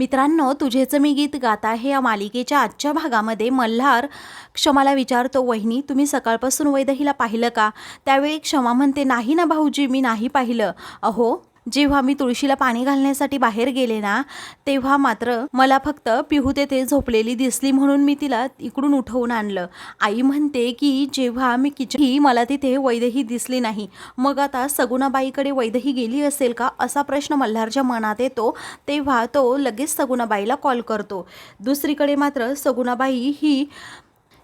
मित्रांनो तुझेच मी गीत गात आहे या मालिकेच्या आजच्या भागामध्ये मल्हार क्षमाला विचारतो वहिनी तुम्ही सकाळपासून वैदहीला पाहिलं का? त्यावेळी क्षमा म्हणते नाही ना भाऊजी मी नाही पाहिलं. अहो जेव्हा मी तुळशीला पाणी घालण्यासाठी बाहेर गेले ना तेव्हा मात्र मला फक्त पिहू तेथे झोपलेली दिसली म्हणून मी तिला इकडून उठवून आणलं. आई म्हणते की जेव्हा मी किचन ही मला तिथे वैदही दिसली नाही. मग आता सगुणाबाईकडे वैदही गेली असेल का? असा प्रश्न मल्हारच्या मनात येतो. तेव्हा तो लगेच सगुणाबाईला कॉल करतो. दुसरीकडे मात्र सगुणाबाई ही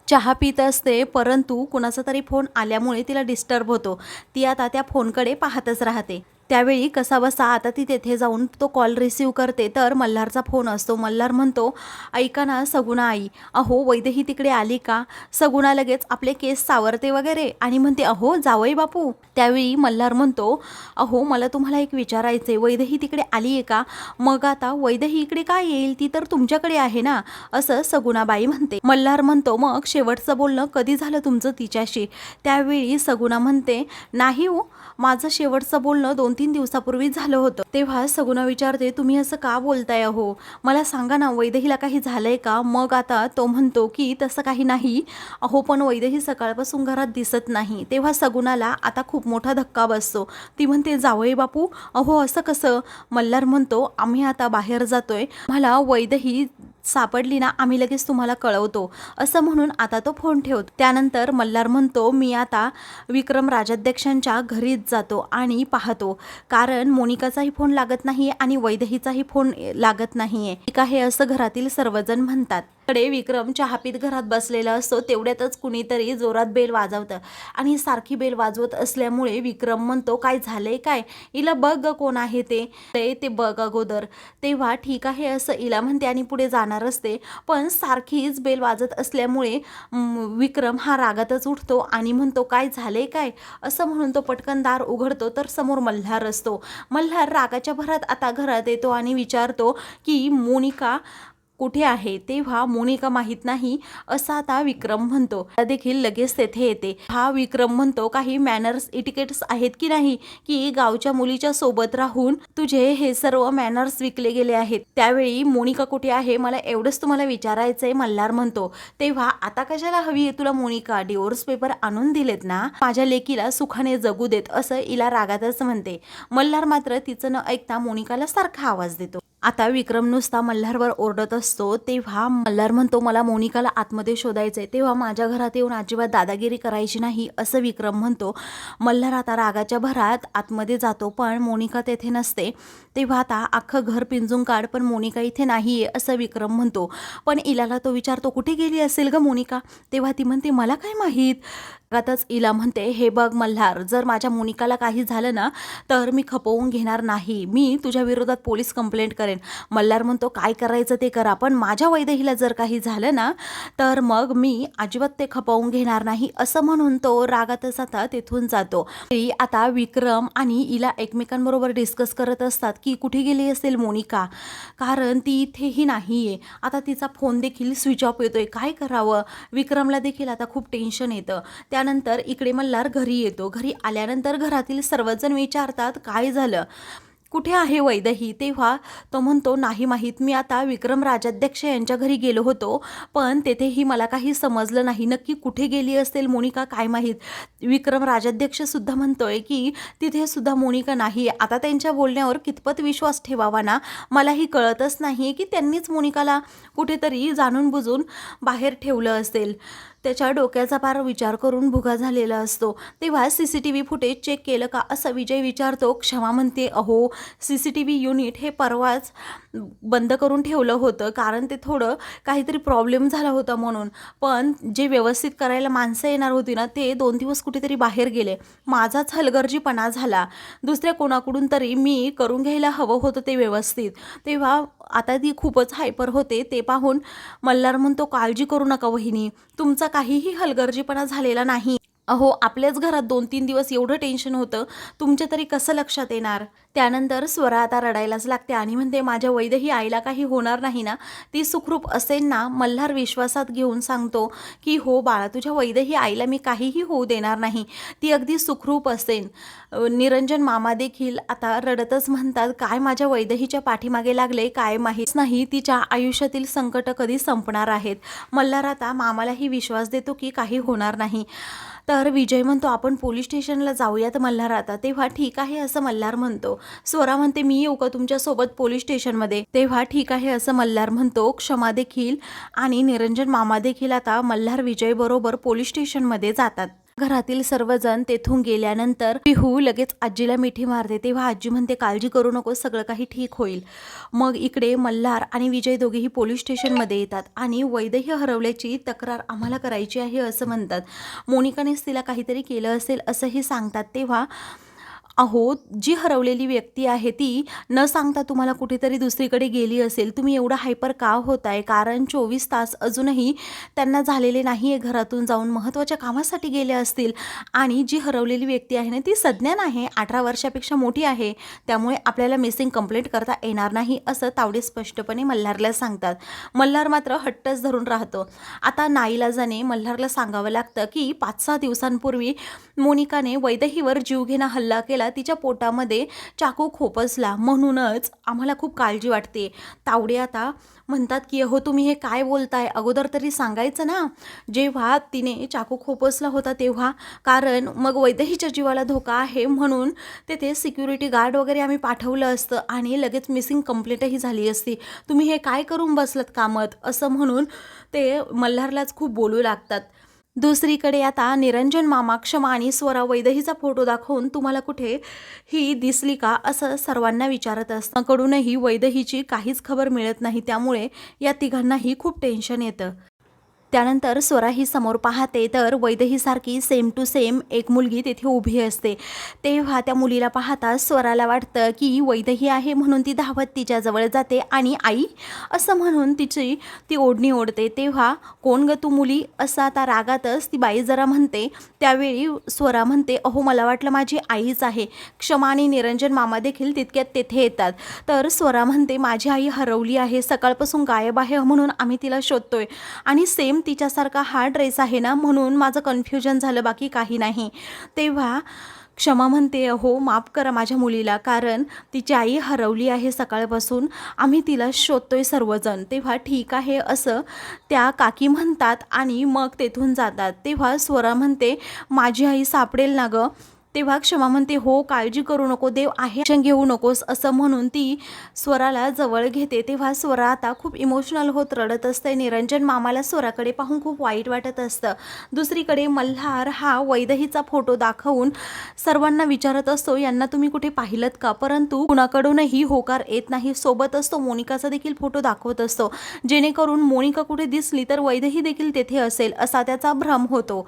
चहा पित असते परंतु कुणाचा तरी फोन आल्यामुळे तिला डिस्टर्ब होतो. ती आता त्या फोनकडे पाहतच राहते. त्यावेळी कसा बसा आता ती तेथे जाऊन तो कॉल रिसीव करते. तर मल्हारचा फोन असतो. मल्हार म्हणतो ऐका ना सगुणा आई. अहो वैद्यही तिकडे आली का? सगुणा लगेच आपले केस सावरते वगैरे. आणि म्हणते अहो जावई बापू. त्यावेळी मल्हार म्हणतो अहो मला तुम्हाला एक विचारायचे वैद्यही तिकडे आली आहे का? मग आता वैद्यही इकडे काय येईल? ती तर तुमच्याकडे आहे ना? असं सगुणाबाई म्हणते. मल्हार म्हणतो मग शेवटचं बोलणं कधी झालं तुमचं तिच्याशी? त्यावेळी सगुणा म्हणते नाही हो. माझं शेवटचं बोलणं दोन तीन दिवसापूर्वी झालं होतं. तेव्हा सगुना विचारते तुम्ही असं का बोलताय अहो? मला सांगा ना वैदेहीला काही झालंय का? मग आता तो म्हणतो की तसं काही नाही. अहो पण वैदेही सकाळपासून घरात दिसत नाही. तेव्हा सगुणाला आता खूप मोठा धक्का बसतो. ती म्हणते जावई बापू अहो असं कसं? मल्हार म्हणतो आम्ही आता बाहेर जातोय. मला वैदही सापडली ना आम्ही लगेच तुम्हाला कळवतो. असं म्हणून आता तो फोन ठेवतो. त्यानंतर मल्हार म्हणतो मी आता विक्रम राजाध्यक्षांच्या घरीच जातो आणि पाहतो. कारण मोनिकाचाही फोन लागत नाही आणि वैदहीचाही फोन लागत नाहीये. का हे असं घरातील सर्वजण म्हणतात. कडे विक्रम चहापीत घरात बसलेला असतो. तेवढ्यातच कुणीतरी जोरात बेल वाजवतं. आणि सारखी बेल वाजवत असल्यामुळे विक्रम म्हणतो काय झालंय काय? हिला बघ ग कोण आहे ते. ते बघ अगोदर. तेव्हा ठीक आहे असं इला म्हणते आणि पुढे जाणार असते. पण सारखीच बेल वाजत असल्यामुळे विक्रम हा रागातच उठतो आणि म्हणतो काय झालंय काय? असं म्हणून तो पटकन दार उघडतो. तर समोर मल्हार असतो. मल्हार रागाच्या भरात आता घरात येतो आणि विचारतो की मोनिका कुठे आहे तेव्हा मोनिका माहीत नाही असा आता विक्रम म्हणतो. देखील लगेच तेथे येते. हा विक्रम म्हणतो काही मॅनर्स इटिकेट्स आहेत की नाही? की गावच्या मुलीच्या सोबत राहून तुझे हे सर्व मॅनर्स विकले गेले आहेत. त्यावेळी मोनिका कुठे आहे? मला एवढंच तुम्हाला विचारायचंय मल्हार म्हणतो. तेव्हा आता कशाला हवी आहे तुला मोनिका? डिवोर्स पेपर आणून दिलेत ना? माझ्या लेकीला सुखाने जगू देत असं इला रागातच म्हणते. मल्हार मात्र तिचं न ऐकता मोनिकाला सारखा आवाज देतो. आता विक्रम नुसता मल्हारवर ओरडत असतो तेव्हा मल्हार म्हणतो मला मोनिकाला आतमध्ये शोधायचंय. तेव्हा माझ्या घरात येऊन अजिबात दादागिरी करायची नाही असं विक्रम म्हणतो. मल्हार आता रागाच्या भरात आतमध्ये जातो पण मोनिका तेथे नसते. तेव्हा आता अख्खं घर पिंजून काढ पण मोनिका इथे नाही आहे असं विक्रम म्हणतो. पण इलाला तो विचारतो कुठे गेली असेल ग मोनिका? तेव्हा ती म्हणते मला काय माहीत? आताच इला म्हणते हे बघ मल्हार जर माझ्या मोनिकाला काही झालं ना तर मी खपवून घेणार नाही. मी तुझ्या विरोधात पोलीस कंप्लेंट करेन. मल्हार म्हणतो काय करायचं ते करा पण माझ्या वैदेहीला जर काही झालं ना तर मग मी अजिबात ते खपवून घेणार नाही. असं म्हणून तो रागातच आता तेथून जातो. आता विक्रम आणि इला एकमेकांबरोबर डिस्कस करत असतात की कुठे गेली असेल मोनिका? कारण ती इथेही नाही आहे आता तिचा फोन देखील स्विच ऑफ येतोय. काय करावं? विक्रमला देखील आता खूप टेन्शन येतं. त्या त्यानंतर इकडे मल्हार घरी येतो. घरी आल्यानंतर घरातील सर्वजण विचारतात काय झालं? कुठे आहे वैदही? तेव्हा तो म्हणतो नाही माहीत. मी आता विक्रम राजाध्यक्ष यांच्या घरी गेलो होतो पण तेथेही मला काही समजलं नाही. नक्की कुठे गेली असेल मोनिका काय माहीत? विक्रम राजाध्यक्षसुद्धा म्हणतो म्हणतोय की तिथे सुद्धा मोनिका नाही. आता त्यांच्या बोलण्यावर कितपत विश्वास ठेवावा ना? मलाही कळतच नाही की त्यांनीच मोनिकाला कुठेतरी जाणून बुजून बाहेर ठेवलं असेल. त्याच्या डोक्याचा पार विचार करून भुगा झालेला असतो. तेव्हा C C T V footage check केलं का? असं विजय विचारतो. क्षमा म्हणते अहो C C T V unit हे परवाच बंद करून ठेवलं होतं. कारण ते थोडं काहीतरी प्रॉब्लेम झाला होता म्हणून. पण जे व्यवस्थित करायला माणसं येणार होती ना ते दोन दिवस कुठेतरी बाहेर गेले. माझाच हलगर्जीपणा झाला. दुसऱ्या कोणाकडून तरी मी करून घ्यायला हवं होतं ते व्यवस्थित. तेव्हा आता ती खूपच हायपर होते ते पाहून मल्हार म्हणतो काळजी करू नका वहिनी तुमचा काहीही हलगर्जीपणा झालेला नाही. अहो आपल्याच घरात दोन तीन दिवस एवढं टेन्शन होतं. तुमच्या तरी कसं लक्षात येणार? त्यानंतर स्वरा आता रडायलाच लागते आणि म्हणते माझ्या वैदही आईला काही होणार नाही ना? ती सुखरूप असेल ना? मल्हार विश्वासात घेऊन सांगतो की हो बाळा तुझ्या वैदही आईला मी काहीही होऊ देणार नाही. ती अगदी सुखरूप असेल निरंजन मामा देखील आता रडतच म्हणतात काय माझ्या वैदहीच्या पाठीमागे लागले? काय माहीत नाही. तिच्या आयुष्यातील संकट कधी संपणार आहेत? मल्हार आता मामालाही विश्वास देतो की काही होणार नाही. तर विजय म्हणतो आपण पोलीस स्टेशनला जाऊयात मल्हार आता. तेव्हा ठीक आहे असं मल्हार म्हणतो. स्वरा म्हणते मी येऊ का तुमच्यासोबत पोलीस स्टेशनमध्ये? तेव्हा ठीक आहे असं मल्हार म्हणतो. क्षमा देखील आणि निरंजन मामा देखील आता मल्हार विजय बरोबर पोलीस स्टेशनमध्ये जातात. घरातील सर्वजण तेथून गेल्यानंतर पिहू लगेच आजीला मिठी मारते. तेव्हा आजी म्हणते काळजी करू नको सगळं काही ठीक होईल. मग इकडे मल्हार आणि विजय दोघेही पोलीस स्टेशनमध्ये येतात आणि वैदही हरवल्याची तक्रार आम्हाला करायची आहे असं म्हणतात. मोनिकानेच तिला काहीतरी केलं असेल असंही सांगतात. तेव्हा अहो जी हरवलेली व्यक्ती आहे ती न सांगता तुम्हाला कुठेतरी दुसरीकडे गेली असेल. तुम्ही एवढं हायपर का होताय? कारण चोवीस तास अजूनही त्यांना झालेले नाही आहे घरातून जाऊन महत्त्वाच्या कामासाठी गेले असतील. आणि जी हरवलेली व्यक्ती आहे ना ती सज्ञान आहे अठरा वर्षापेक्षा मोठी आहे. त्यामुळे आपल्याला मिसिंग कंप्लेंट करता येणार नाही असं तावडे स्पष्टपणे मल्हारला सांगतात. मल्हार मात्र हट्टच धरून राहतो. आता नाईलाजाने मल्हारला सांगावं लागतं की पाच सहा दिवसांपूर्वी मोनिकाने वैदहीवर जीवघेणा हल्ला केला तिच्या पोटामध्ये चाकू खोपसला. म्हणूनच आम्हाला खूप काळजी वाटते. तावडे आता म्हणतात की अहो तुम्ही हे काय बोलताय? अगोदर तरी सांगायचं ना. जेव्हा तिने चाकू खोपसला होता तेव्हा कारण मग वैदहीच्या जीवाला धोका आहे म्हणून तेथे सिक्युरिटी गार्ड वगैरे आम्ही पाठवलं असतं आणि लगेच मिसिंग कंप्लेंटही झाली असती. तुम्ही हे काय करून बसलात कामत? असं म्हणून ते मल्हारलाच खूप बोलू लागतात. दुसरीकडे आता निरंजन मामा क्षमा आणि स्वरा वैदहीचा फोटो दाखवून तुम्हाला कुठे ही दिसली का असं सर्वांना विचारत असतं. कडूनही वैदहीची काहीच खबर मिळत नाही त्यामुळे या तिघांनाही खूप टेन्शन येतं. त्यानंतर स्वराही समोर पाहते तर वैदहीसारखी सेम टू सेम एक मुलगी तिथे उभी असते. तेव्हा त्या मुलीला पाहता स्वराला वाटतं की वैदही आहे म्हणून ती धावत तिच्याजवळ जाते आणि आई असं म्हणून तिची ती ओढणी ओढते. तेव्हा कोण ग तू मुली? असं आता रागातच ती बाई जरा म्हणते. त्यावेळी स्वरा म्हणते अहो मला वाटलं माझी आईच आहे. क्षमा आणि निरंजन मामा देखील तितक्यात तेथे येतात. तर स्वरा म्हणते माझी आई हरवली आहे. सकाळपासून गायब आहे म्हणून आम्ही तिला शोधतोय. आणि सेम तिच्यासारखा हा ड्रेस आहे ना म्हणून माझं कन्फ्युजन झालं बाकी काही नाही. तेव्हा क्षमा म्हणते हो माफ करा माझ्या मुलीला कारण तिची आई हरवली आहे सकाळपासून. आम्ही तिला शोधतोय सर्वजण. तेव्हा ठीक आहे असं त्या काकी म्हणतात आणि मग तेथून जातात. तेव्हा स्वरा म्हणते माझी आई सापडेल ना गं? तेव्हा क्षमा म्हणते हो काळजी करू नको देव आहे घेऊ नकोस असं म्हणून ती स्वराला जवळ घेते. तेव्हा स्वरा आता खूप इमोशनल होत रडत असते. निरंजन मामाला स्वराकडे पाहून खूप वाईट वाटत असतं. दुसरीकडे मल्हार हा वैदहीचा फोटो दाखवून सर्वांना विचारत असतो यांना तुम्ही कुठे पाहिलं का? परंतु कुणाकडूनही होकार येत नाही. सोबतच तो मोनिकाचा देखील फोटो दाखवत असतो. जेणेकरून मोनिका कुठे दिसली तर वैदही देखील तेथे असेल असा त्याचा भ्रम होतो.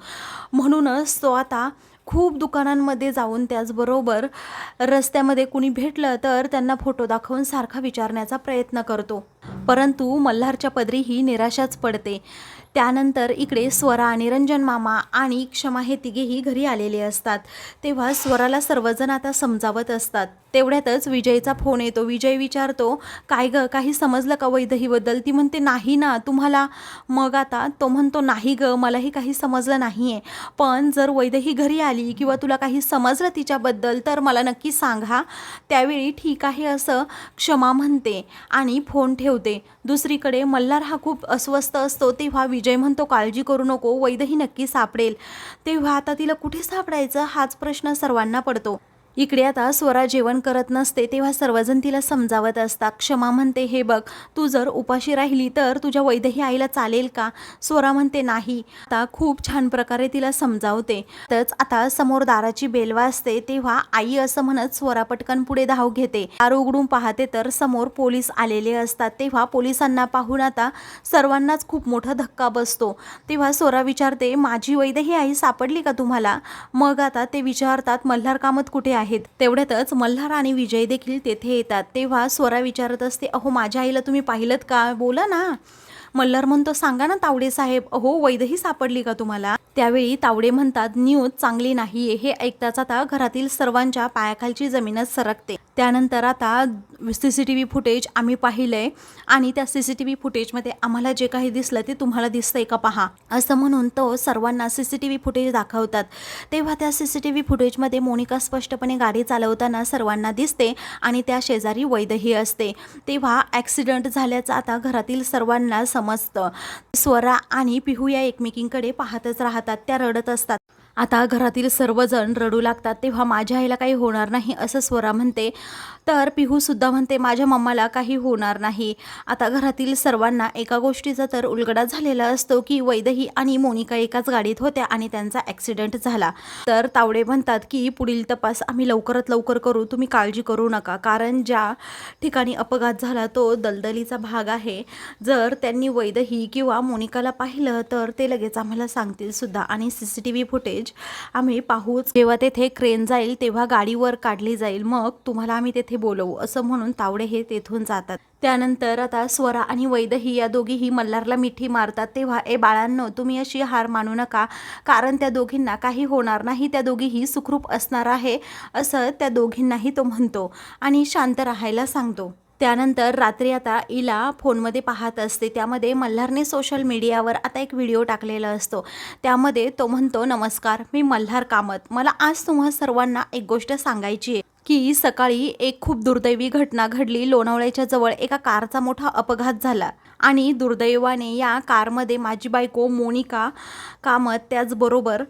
म्हणूनच तो आता खूप दुकानांमध्ये जाऊन त्याचबरोबर रस्त्यामध्ये कुणी भेटलं तर त्यांना फोटो दाखवून सारखा विचारण्याचा प्रयत्न करतो. परंतु मल्हारच्या पदरी ही निराशाच पडते. त्यानंतर इकडे स्वरा निरंजन मामा आणि क्षमा हे तिघेही घरी आलेले असतात. तेव्हा स्वराला सर्वजण आता समजावत असतात. तेवढ्यातच विजयचा फोन येतो. विजय विचारतो काय ग काही समजलं का वैदहीबद्दल? ती म्हणते नाही ना तुम्हाला मग आता तो म्हणतो नाही ग मलाही काही समजलं नाही आहे पण जर वैदही घरी आली किंवा तुला काही समजलं तिच्याबद्दल तर मला नक्की सांगा त्यावेळी ठीक आहे असं क्षमा म्हणते आणि फोन ठेवते दुसरीकडे मल्हार हा खूप अस्वस्थ असतो तेव्हा विजय म्हणतो काळजी करू नको वैदही नक्की सापडेल. तेव्हा आता तिला कुठे सापडायचं? हाच प्रश्न सर्वांना पडतो. इकडे आता स्वरा जेवण करत नसते तेव्हा सर्वजण तिला समजावत असतात. क्षमा म्हणते हे बघ तू जर उपाशी राहिली तर तुझ्या वैदही आईला चालेल का? स्वरा म्हणते नाही. आता खूप छान प्रकारे तिला समजावते. तच आता समोर दाराची बेल वाजते तेव्हा आई असं म्हणत स्वरा पटकन पुढे धाव घेते. दार उघडून पाहते तर समोर पोलीस आलेले असतात. तेव्हा पोलिसांना पाहून आता सर्वांनाच खूप मोठा धक्का बसतो. तेव्हा स्वरा विचारते माझी वैदही आई सापडली का तुम्हाला? मग आता ते विचारतात मल्हार कामत कुठे आहे? आहेत. तेवढ्यातच मल्हार आणि विजय देखील तेथे येतात. तेव्हा स्वरा विचारत असते अहो माझ्या आईला तुम्ही पाहिलं का? बोला ना. मल्हार म्हणतो सांगा ना तावडे साहेब अहो वैदही सापडली का तुम्हाला? त्यावेळी तावडे म्हणतात न्यूज चांगली नाहीये हे ऐकताच आता घरातील सर्वांच्या पायाखालची जमीनच सरकते. त्यानंतर आता C C T V footage आम्ही पाहिलंय आणि त्या सी सी टी व्ही फुटेजमध्ये आम्हाला जे काही दिसलं ते तुम्हाला दिसतंय का पहा. असं म्हणून तो सर्वांना C C T V footage दाखवतात. तेव्हा त्या सी सी टी व्ही फुटेजमध्ये मोनिका स्पष्टपणे गाडी चालवताना सर्वांना दिसते आणि त्या शेजारी वैदही असते. तेव्हा ॲक्सिडेंट झाल्याचं आता घरातील सर्वांना समजतं. स्वरा आणि पिहू या एकमेकींकडे पाहतच राहतात. त्या रडत असतात. आता घरातील सर्वजण रडू लागतात तेव्हा माझ्या आईला काही होणार नाही असं स्वरा म्हणते. तर पिहूसुद्धा म्हणते माझ्या मम्माला काही होणार नाही. आता घरातील सर्वांना एका गोष्टीचा तर उलगडा झालेला असतो की वैदही आणि मोनिका एकाच गाडीत होत्या आणि त्यांचा ॲक्सिडेंट झाला. तर तावडे म्हणतात की पुढील तपास आम्ही लवकरात लवकर करू तुम्ही काळजी करू नका. कारण ज्या ठिकाणी अपघात झाला तो दलदलीचा भाग आहे. जर त्यांनी वैदही किंवा मोनिकाला पाहिलं तर ते लगेच आम्हाला सांगतील सुद्धा आणि C C T V footage आम्ही पाहूच जेव्हा तेथे क्रेन जाईल तेव्हा गाडीवर काढली जाईल. मग तुम्हाला आम्ही तेथे बोलवू. असं म्हणून तावडे हे तेथून जातात. त्यानंतर आता स्वरा आणि वैदही या दोघीही मल्हारला मिठी मारतात. तेव्हा ए बाळांनो तुम्ही अशी हार मानू नका. कारण त्या दोघींना काही होणार नाही. त्या दोघीही सुखरूप असणार आहे. असं त्या दोघींनाही तो म्हणतो आणि शांत राहायला सांगतो. त्यानंतर रात्री आता इला फोनमध्ये पाहत असते. त्यामध्ये मल्हारने सोशल मीडियावर आता एक व्हिडिओ टाकलेला असतो. त्यामध्ये तो म्हणतो नमस्कार मी मल्हार कामत. मला आज तुम्हा सर्वांना एक गोष्ट सांगायची आहे की सकाळी एक खूप दुर्दैवी घटना घडली. लोणावळ्याच्या जवळ एका कारचा मोठा अपघात झाला आणि दुर्दैवाने या कारमध्ये माझी बायको मोनिका कामत त्याचबरोबर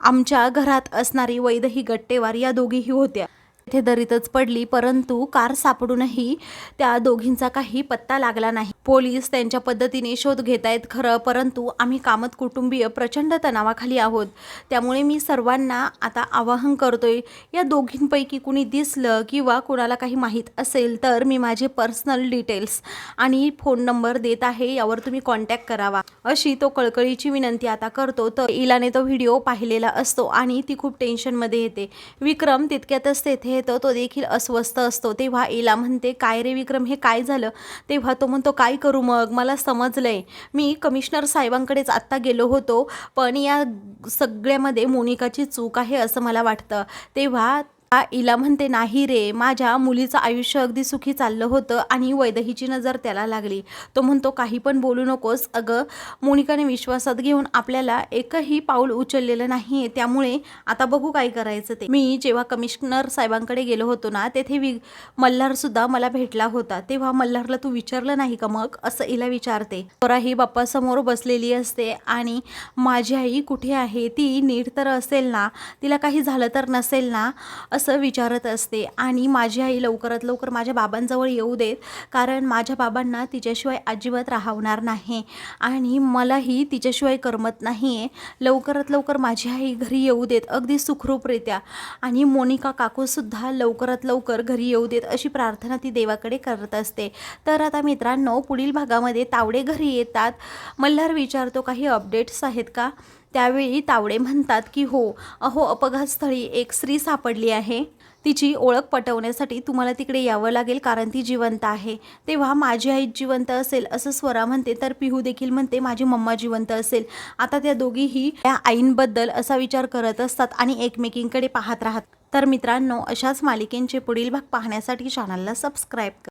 आमच्या घरात असणारी वैदही गट्टेवार या दोघीही होत्या. ते दरीतच पडली परंतु कार सापडूनही त्या दोघींचा काही पत्ता लागला नाही. पोलीस त्यांच्या पद्धतीने शोध घेत आहेत खरं परंतु आम्ही कामत कुटुंबीय प्रचंड तणावाखाली आहोत. त्यामुळे मी सर्वांना आता आवाहन करतोय या दोघींपैकी कुणी दिसलं किंवा कुणाला काही माहीत असेल तर मी माझे पर्सनल डिटेल्स आणि फोन नंबर देत आहे यावर तुम्ही कॉन्टॅक्ट करावा. अशी तो कळकळीची विनंती आता करतो. तर इलाने तो व्हिडिओ पाहिलेला असतो आणि ती खूप टेन्शनमध्ये येते. विक्रम तितक्यातच तेथे येतो तो देखील अस्वस्थ असतो. तेव्हा इला म्हणते काय रे विक्रम हे काय झालं? तेव्हा तो म्हणतो काय काय करू मग? मला समजलंय. मी कमिशनर साहेबांकडेच आत्ता गेलो होतो पण या सगळ्यामध्ये मोनिकाची चूक आहे असं मला वाटतं. तेव्हा आ- इला म्हणते नाही रे माझ्या मुलीचं आयुष्य अगदी सुखी चाललं होतं आणि वैदहीची नजर त्याला लागली. तो म्हणतो काही पण बोलू नकोस. अगं मोनिकाने विश्वासात घेऊन आपल्याला एकही पाऊल उचललेलं नाही आहे त्यामुळे आता बघू काय करायचं ते. मी जेव्हा कमिशनर साहेबांकडे गेलो होतो ना तेथे वि मल्हारसुद्धा मला भेटला होता. तेव्हा मल्हारला तू विचारलं नाही का मग? असं इला विचारते. स्वरा ही बाप्पासमोर बसलेली असते आणि माझी आई कुठे आहे? ती नीट तर असेल ना? तिला काही झालं तर नसेल ना? असं विचारत असते आणि माझी आई लवकरात लवकर माझ्या बाबांजवळ येऊ देत कारण माझ्या बाबांना तिच्याशिवाय अजिबात राहणार नाही आणि मलाही तिच्याशिवाय करमत नाही आहे लवकरात लवकर माझी आई घरी येऊ देत अगदी सुखरूपरित्या. आणि मोनिका काकूसुद्धा लवकरात लवकर घरी येऊ देत अशी प्रार्थना ती देवाकडे करत असते. तर आता मित्रांनो पुढील भागामध्ये तावडे घरी येतात. मल्हार विचारतो काही अपडेट्स आहेत का? त्यावेळी तावडे म्हणतात की हो अहो अपघातस्थळी एक स्त्री सापडली आहे. तिची ओळख पटवण्यासाठी तुम्हाला तिकडे यावं लागेल कारण ती जिवंत आहे. तेव्हा माझी आई जिवंत असेल असं स्वरा म्हणते तर पिहू देखील म्हणते माझी मम्मा जिवंत असेल. आता त्या दोघीही त्या आईंबद्दल असा विचार करत असतात आणि एकमेकींकडे पाहत राहत तर मित्रांनो अशाच मालिकेंचे पुढील भाग पाहण्यासाठी चॅनलला सबस्क्राईब करा.